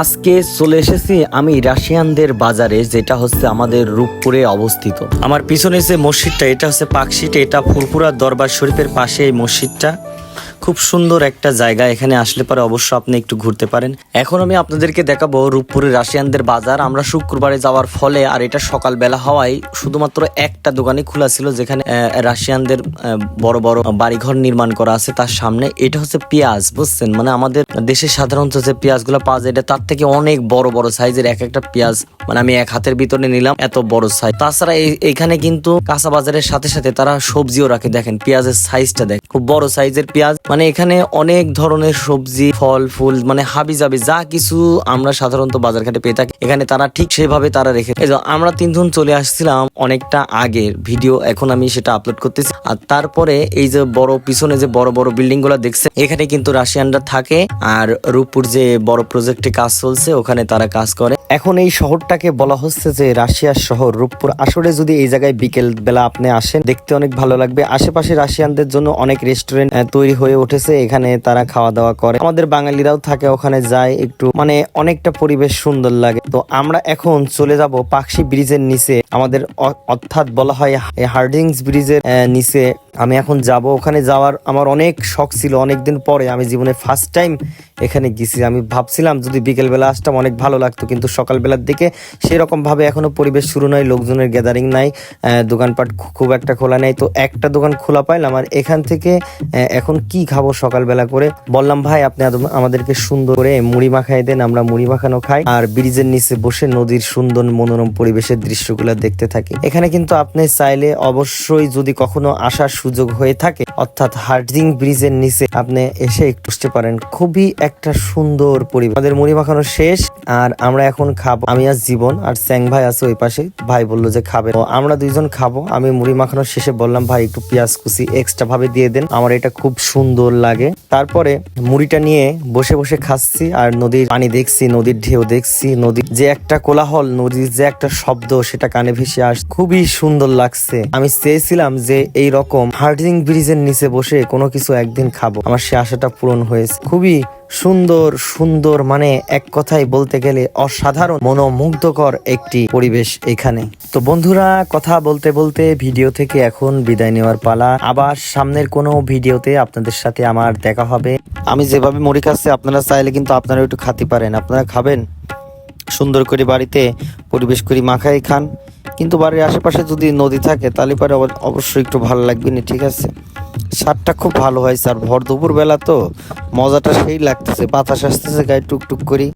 আজকে চলে এসেছি আমি রাশিয়ানদের বাজারে, যেটা হচ্ছে আমাদের রূপপুরে অবস্থিত। আমার পিছনে যে মসজিদটা, এটা হচ্ছে পাকশিটে এটা ফুলপুরা দরবার শরীফের পাশে এই মসজিদটা। খুব সুন্দর একটা জায়গা। এখানে আসলে পরে অবশ্য আপনি একটু ঘুরতে পারেন। এখন আমি আপনাদেরকে দেখাবো রূপপুরের রাশিয়ানদের বাজার। আমরা শুক্রবারে যাওয়ার ফলে আর এটা সকালবেলা হওয়ায় শুধুমাত্র একটা দোকানে খোলা ছিল যেখানে রাশিয়ানদের বড় বড় বাড়িঘর নির্মাণ করা আছে তার সামনে। এটা হচ্ছে পেঁয়াজ, বুঝছেন? মানে আমাদের দেশে সাধারণত যে পেঁয়াজগুলো পাওয়া যায়, এটা তার থেকে অনেক বড় বড় সাইজের এক একটা পেঁয়াজ মানে আমি এক হাতের ভিতরে নিলাম, এত বড় সাইজ। তাছাড়া এইখানে কিন্তু কাঁচা বাজারের সাথে সাথে তারা সবজিও রাখে। দেখেন, পেঁয়াজের সাইজটা দেখ, খুব বড় সাইজের পেঁয়াজ। মানে এখানে অনেক ধরনের সবজি, ফল, ফুল মানে হাবি যাবে যা কিছু আমরা সাধারণত বাজার ঘাটে পেয়ে থাকি। এখানে তারা ঠিক সেভাবে তারা রেখে আমরা তিনজন চলে আসছিলাম অনেকটা আগের ভিডিও এখন আমি সেটা আপলোড করতেছি। আর তারপরে এই যে বড় পিছনে যে বড় বড় বিল্ডিংগুলো দেখছে এখানে কিন্তু রাশিয়ানরা থাকে। আর রূপপুর যে বড় প্রজেক্টে কাজ চলছে, ওখানে তারা কাজ করে। এখন এই শহরটাকে বলা হচ্ছে যে রাশিয়ার শহর। রূপপুর আসলে যদি এই জায়গায় বিকেল বেলা আপনি আসেন, দেখতে অনেক ভালো লাগবে। আশেপাশে রাশিয়ানদের জন্য অনেক রেস্টুরেন্ট তৈরি হয়ে উঠেছে, এখানে তারা খাওয়া দাওয়া করে। আমাদের বাঙালিরাও থাকে, ওখানে যায় একটু মানে অনেকটা পরিবেশ সুন্দর লাগে। তো আমরা এখন চলে যাব পাকশি ব্রিজের নিচে। আমাদের অর্থাৎ বলা হয় হার্ডিংস ব্রিজের নিচে। আমি এখন যাব। ওখানে যাওয়ার আমার অনেক শখ ছিল, অনেকদিন পরে। আমি জীবনে ফার্স্ট টাইম এখানে গেছি। আমি ভাবছিলাম যদি বিকেলবেলা আসতাম অনেক ভালো লাগতো, কিন্তু সকালবেলার দিকে সেরকম ভাবে এখনও পরিবেশ শুরু নয় লোকজনের গ্যাদারিং নাই দোকানপাট খুব একটা খোলা নেই। তো একটা দোকান খোলা পাইলাম আর এখান থেকে এখন কি খাব সকালবেলা করে? বললাম, ভাই, আপনি আমাদেরকে সুন্দর করে মুড়ি মাখাই দেন, আমরা মুড়ি মাখানো খাই। আর ব্রিজের নিচে বসে নদীর সুন্দর মনোরম পরিবেশের দৃশ্যগুলো দেখতে থাকি। এখানে কিন্তু আপনি চাইলে অবশ্যই যদি কখনো আসার সুযোগ হয়ে থাকে। অর্থাৎ হার্ডিং ব্রিজের নিচে আপনি এসে একটু বসতে পারেন। খুবই একটা সুন্দর পরিবেশ। আমাদের মুড়ি মাখানো শেষ। আর আমরা এখন খাব আমি আর জীবন আর স্যাং ভাই আছে ওই পাশে। ভাই বলল যে খাবে। আমরা দুইজন খাব। আমি মুড়ি মাখানোর শেষে বললাম, ভাই, একটু পেঁয়াজ কুচি এক্সট্রা ভাবে দিয়ে দেন। আমার এটা খুব সুন্দর লাগে। তারপরে মুড়িটা নিয়ে বসে বসে খাচ্ছি। আর নদীর পানি দেখছি, নদীর ঢেউ দেখছি। নদীর যে একটা কোলাহল, নদীর যে একটা শব্দ, সেটা কানে ভেসে আস খুবই সুন্দর লাগছে। আমি চেয়েছিলাম যে এই রকম হার্ডিং ব্রিজের নিচে বসে কোনো কিছু একদিন খাব। আমার সে আশাটা পূরণ হয়েছে। খুবই সুন্দর সুন্দর মানে এক কথায় বলতে গেলে অসাধারণ, মনোমুগ্ধকর একটি পরিবেশ এখানে। তো বন্ধুরা, কথা বলতে বলতে ভিডিও থেকে এখন বিদায় নেওয়ার পালা। আবার সামনের কোনো ভিডিওতে আপনাদের সাথে আমার দেখা হবে। আমি যেভাবে মরি খাচ্ছি, আপনারা চাইলে কিন্তু আপনারা একটু খাতে পারেন। আপনারা খাবেন? সুন্দর করে বাড়িতে পরিবেশ করি মাখাই খান। কিন্তু বাড়ির আশেপাশে যদি নদী থাকে, তাহলে পরে অবশ্যই একটু ভালো লাগবে না, ঠিক আছে? স্বাদটা খুব ভালো হয় স্যার, ভর দুপুর বেলা তো মজাটা সেই লাগতেছে, বাতাস আসতেছে, গায়ে টুকটুক করি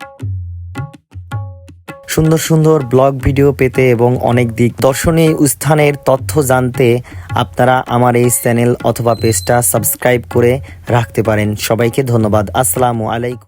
সুন্দর সুন্দর ব্লগ ভিডিও পেতে এবং অনেক দিক দর্শনীয় স্থানের তথ্য জানতে আপনারা আমার এই চ্যানেল অথবা পেজটা সাবস্ক্রাইব করে রাখতে পারেন। সবাইকে ধন্যবাদ। আসসালামু আলাইকুম।